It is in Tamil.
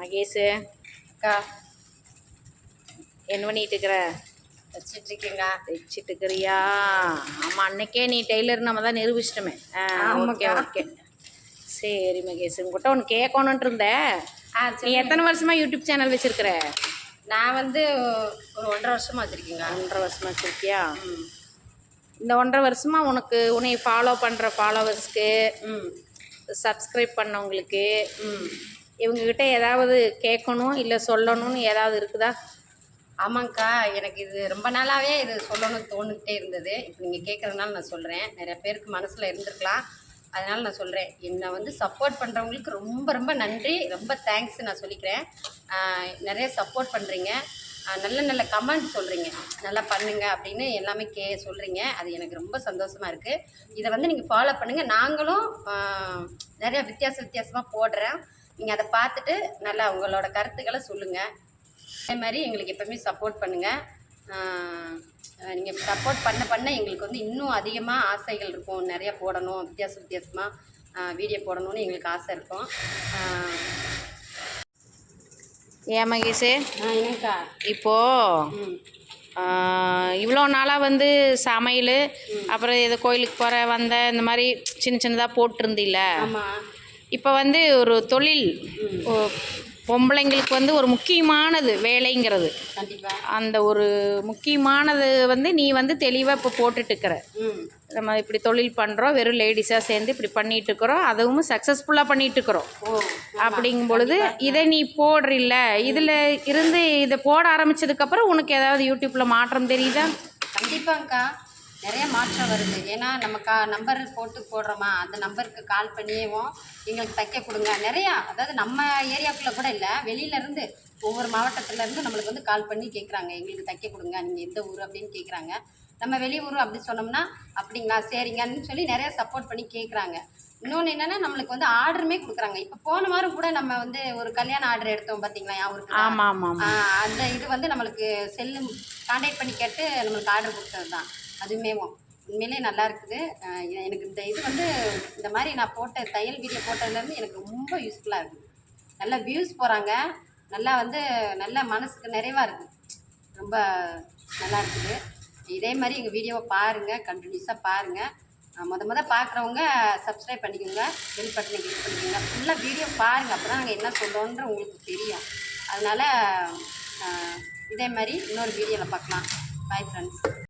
மகேஷு அக்கா என்ன பண்ணிட்டு இருக்கிற? வச்சிட்டு இருக்கீங்க தைச்சிட்டு இருக்கிறியா ஆமாம் அன்னைக்கே நீ டெய்லர் நம்ம தான் நிரூபிச்சிட்டோமே. ஆ ஓகே. ஓகே. சரி மகேஷ் உங்ககிட்ட ஒன்று கேட்கணுன்ட்டு இருந்தேன். ஆ நீ சரி எத்தனை வருஷமா யூடியூப் சேனல் வச்சிருக்கிற? நான் வந்து ஒரு ஒன்றரை வருஷமா வச்சிருக்கீங்க. ஒன்றரை வருஷமா வச்சிருக்கியா? ம். இந்த ஒன்றரை வருஷமா உனக்கு உன்னை ஃபாலோ பண்ணுற ஃபாலோவர்ஸ்க்கு ம். சப்ஸ்கிரைப் பண்ணவங்களுக்கு இவங்கக்கிட்ட இவங்ககிட்ட ஏதாவது கேட்கணும் இல்லை சொல்லணும்னு ஏதாவது இருக்குதா? ஆமாங்க்கா எனக்கு இது ரொம்ப நாளாகவே இது சொல்லணும்னு தோணுக்கிட்டே இருந்தது. இப்போ நீங்கள் கேட்குறதுனால நான் சொல்கிறேன் நிறைய பேருக்கு மனசில் இருந்திருக்கலாம். அதனால் நான் சொல்கிறேன் என்னை வந்து சப்போர்ட் பண்ணுறவங்களுக்கு ரொம்ப ரொம்ப நன்றி. ரொம்ப தேங்க்ஸ் நான் சொல்லிக்கிறேன். நிறைய சப்போர்ட் பண்ணுறீங்க நல்ல நல்ல கமெண்ட் சொல்கிறீங்க நல்லா பண்ணுங்க அப்படின்னு எல்லாமே கே சொல்கிறீங்க அது எனக்கு ரொம்ப சந்தோஷமாக இருக்குது இதை வந்து நீங்கள் ஃபாலோ பண்ணுங்கள் நாங்களும் நிறையா வித்தியாச வித்தியாசமாக போடுறேன். நீங்கள் அதை பார்த்துட்டு நல்லா உங்களோட கருத்துக்களை சொல்லுங்கள் அதே மாதிரி எங்களுக்கு எப்பவுமே சப்போர்ட் பண்ணுங்கள் நீங்கள் சப்போர்ட் பண்ண பண்ண எங்களுக்கு வந்து இன்னும் அதிகமாக ஆசைகள் இருக்கும். நிறைய போடணும் வித்தியாச வித்தியாசமாக வீடியோ போடணும்னு எங்களுக்கு ஆசை இருக்கும். ஏன் மகேஷு? என்னக்கா? இப்போ ம். இவ்வளோ நாளாக வந்து சமையல் அப்புறம் ஏதோ கோயிலுக்கு போகிற வந்த இந்த மாதிரி சின்ன சின்னதாக போட்டிருந்தில்ல? ஆமாம் இப்போ வந்து ஒரு தொழில் பொம்பளைங்களுக்கு வந்து ஒரு முக்கியமானது வேலைங்கிறது. அந்த ஒரு முக்கியமானது வந்து நீ வந்து தெளிவாக இப்போ போட்டுட்டுருக்கிற. நம்ம இப்படி தொழில் பண்ணுறோம் வெறும் லேடிஸாக சேர்ந்து இப்படி பண்ணிட்டு இருக்கிறோம் அதுவும் சக்ஸஸ்ஃபுல்லாக ஓ அப்படிங்கும் பொழுது இதை நீ போடுறில்ல இதில் இருந்து இதை போட ஆரம்பிச்சதுக்கப்புறம் உனக்கு ஏதாவது யூடியூப்பில் மாற்றம் தெரியுதா? கண்டிப்பாங்க்கா மாற்றம் வருது. ஏன்னா நம்ம கா நம்பர் போட்டு போடுறோமா அந்த நம்பருக்கு கால் பண்ணியேவும் எங்களுக்கு தைக்க கொடுங்க. நிறையா அதாவது நம்ம ஏரியாக்குள்ளே கூட இல்லை வெளியிலேருந்து ஒவ்வொரு மாவட்டத்துலேருந்து நம்மளுக்கு வந்து கால் பண்ணி கேட்குறாங்க எங்களுக்கு தைக்க கொடுங்க நீங்கள் எந்த ஊர் அப்படின்னு கேட்குறாங்க நம்ம வெளியூர் அப்படி சொன்னோம்னா அப்படிங்களா சரிங்கன்னு சொல்லி நிறைய சப்போர்ட் பண்ணி கேட்குறாங்க இன்னொன்று என்னென்னா நம்மளுக்கு வந்து ஆர்டருமே கொடுக்குறாங்க. இப்போ போன வாரம் கூட நம்ம வந்து ஒரு கல்யாண ஆர்டர் எடுத்தோம் பார்த்தீங்களா ஆஹ் அந்த இது வந்து நம்மளுக்கு செல்லு காண்டாக்ட் பண்ணி கேட்டு நம்மளுக்கு ஆர்டர் கொடுத்தது தான் அதுவுமே உண்மையிலே நல்லா இருக்குது. எனக்கு இந்த இது வந்து இந்த மாதிரி நான் போட்ட தையல் வீடியோ போட்டதுலேருந்து எனக்கு ரொம்ப யூஸ்ஃபுல்லாக இருக்குது. நல்ல வியூஸ் போகிறாங்க நல்லா வந்து நல்ல மனசுக்கு நிறைவாக இருக்குது. ரொம்ப நல்லா இருக்குது. இதே மாதிரி எங்கள் வீடியோவை பாருங்கள் கண்டினியூஸாக பாருங்கள் மொதல் மொதல் பார்க்குறவங்க சப்ஸ்கிரைப் பண்ணிக்கோங்க. பெல் பட்டனை கிளிக் பண்ணிக்கோங்க. ஃபுல்லாக வீடியோ பாருங்கள் அப்போ தான் நாங்கள் என்ன சொல்கிறோன்ற உங்களுக்கு தெரியும். அதனால் இதே மாதிரி இன்னொரு வீடியோவில் பார்க்கலாம் பாய் ஃப்ரெண்ட்ஸ்